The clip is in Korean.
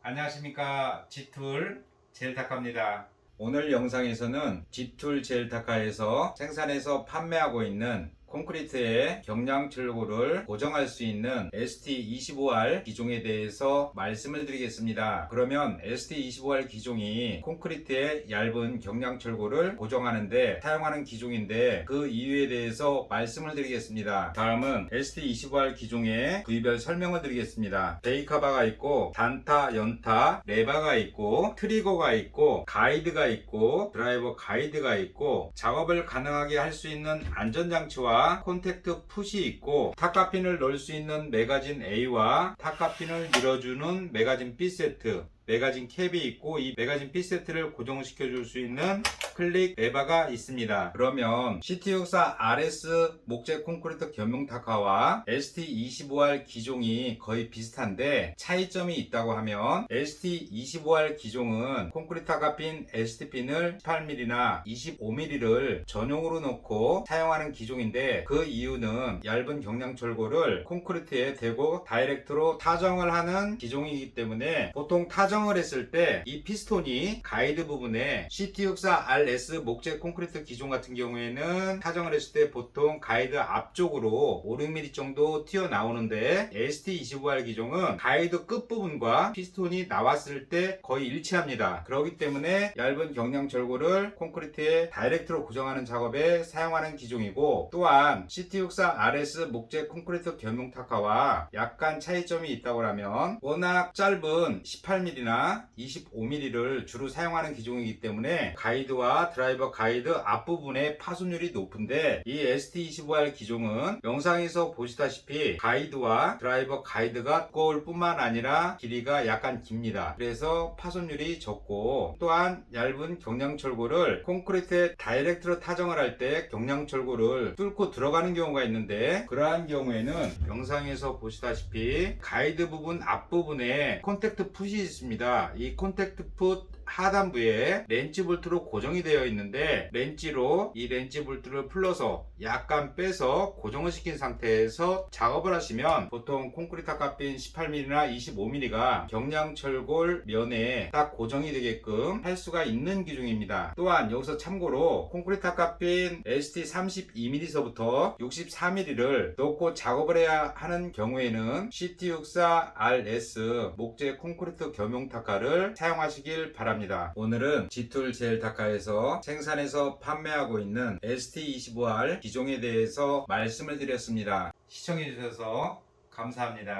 안녕하십니까 G툴 젤타카입니다. 오늘 영상에서는 G툴 젤타카에서 생산해서 판매하고 있는 콘크리트의 경량 철골을 고정할 수 있는 ST25R 기종에 대해서 말씀을 드리겠습니다. 그러면 ST25R 기종이 콘크리트의 얇은 경량 철골을 고정하는데 사용하는 기종인데 그 이유에 대해서 말씀을 드리겠습니다. 다음은 ST25R 기종의 부위별 설명을 드리겠습니다. 베이카바가 있고 단타, 연타, 레바가 있고 트리거가 있고 가이드가 있고 드라이버 가이드가 있고 작업을 가능하게 할 수 있는 안전장치와 콘택트 풋이 있고 타카핀을 넣을 수 있는 매거진 A와 타카핀을 밀어주는 매거진 B 세트 매거진 캡이 있고 이 매거진 B 세트를 고정시켜 줄 수 있는 클릭 레버가 있습니다. 그러면 CT64 RS 목재 콘크리트 겸용 타카와 ST25R 기종이 거의 비슷한데 차이점이 있다고 하면 ST25R 기종은 콘크리트 타카핀 ST핀을 18mm나 25mm를 전용으로 넣고 사용하는 기종인데 그 이유는 얇은 경량 철골을 콘크리트에 대고 다이렉트로 타정을 하는 기종이기 때문에 보통 타정 을 했을 때 이 피스톤이 가이드 부분에 CT64 RS 목재 콘크리트 기종 같은 경우에는 타정을 했을 때 보통 가이드 앞쪽으로 5, 6mm 정도 튀어나오는데 ST25R 기종은 가이드 끝부분과 피스톤이 나왔을 때 거의 일치합니다. 그렇기 때문에 얇은 경량 절골을 콘크리트에 다이렉트로 고정하는 작업에 사용하는 기종이고 또한 CT64 RS 목재 콘크리트 겸용 타카와 약간 차이점이 있다고 하면 워낙 짧은 18mm 나 25mm를 주로 사용하는 기종이기 때문에 가이드와 드라이버 가이드 앞부분의 파손율이 높은데 이 ST25R 기종은 영상에서 보시다시피 가이드와 드라이버 가이드가 두꺼울 뿐만 아니라 길이가 약간 깁니다. 그래서 파손율이 적고 또한 얇은 경량철골을 콘크리트에 다이렉트로 타정을 할 때 경량철골을 뚫고 들어가는 경우가 있는데 그러한 경우에는 영상에서 보시다시피 가이드 부분 앞부분에 콘택트 풋이 있습니다. 이 콘택트 풋 하단부에 렌치 볼트로 고정이 되어 있는데 렌치로 이 렌치 볼트를 풀러서 약간 빼서 고정을 시킨 상태에서 작업을 하시면 보통 콘크리트 값빈 18mm나 25mm가 경량철골 면에 딱 고정이 되게끔 할 수가 있는 기종입니다. 또한 여기서 참고로 콘크리트 값빈 ST 32mm서부터 64mm를 넣고 작업을 해야 하는 경우에는 CT64 RS 목재 콘크리트 겸용 타카를 사용하시길 바랍니다. 오늘은 G툴 젤 타카에서 생산해서 판매하고 있는 ST25R 기종에 대해서 말씀을 드렸습니다. 시청해주셔서 감사합니다.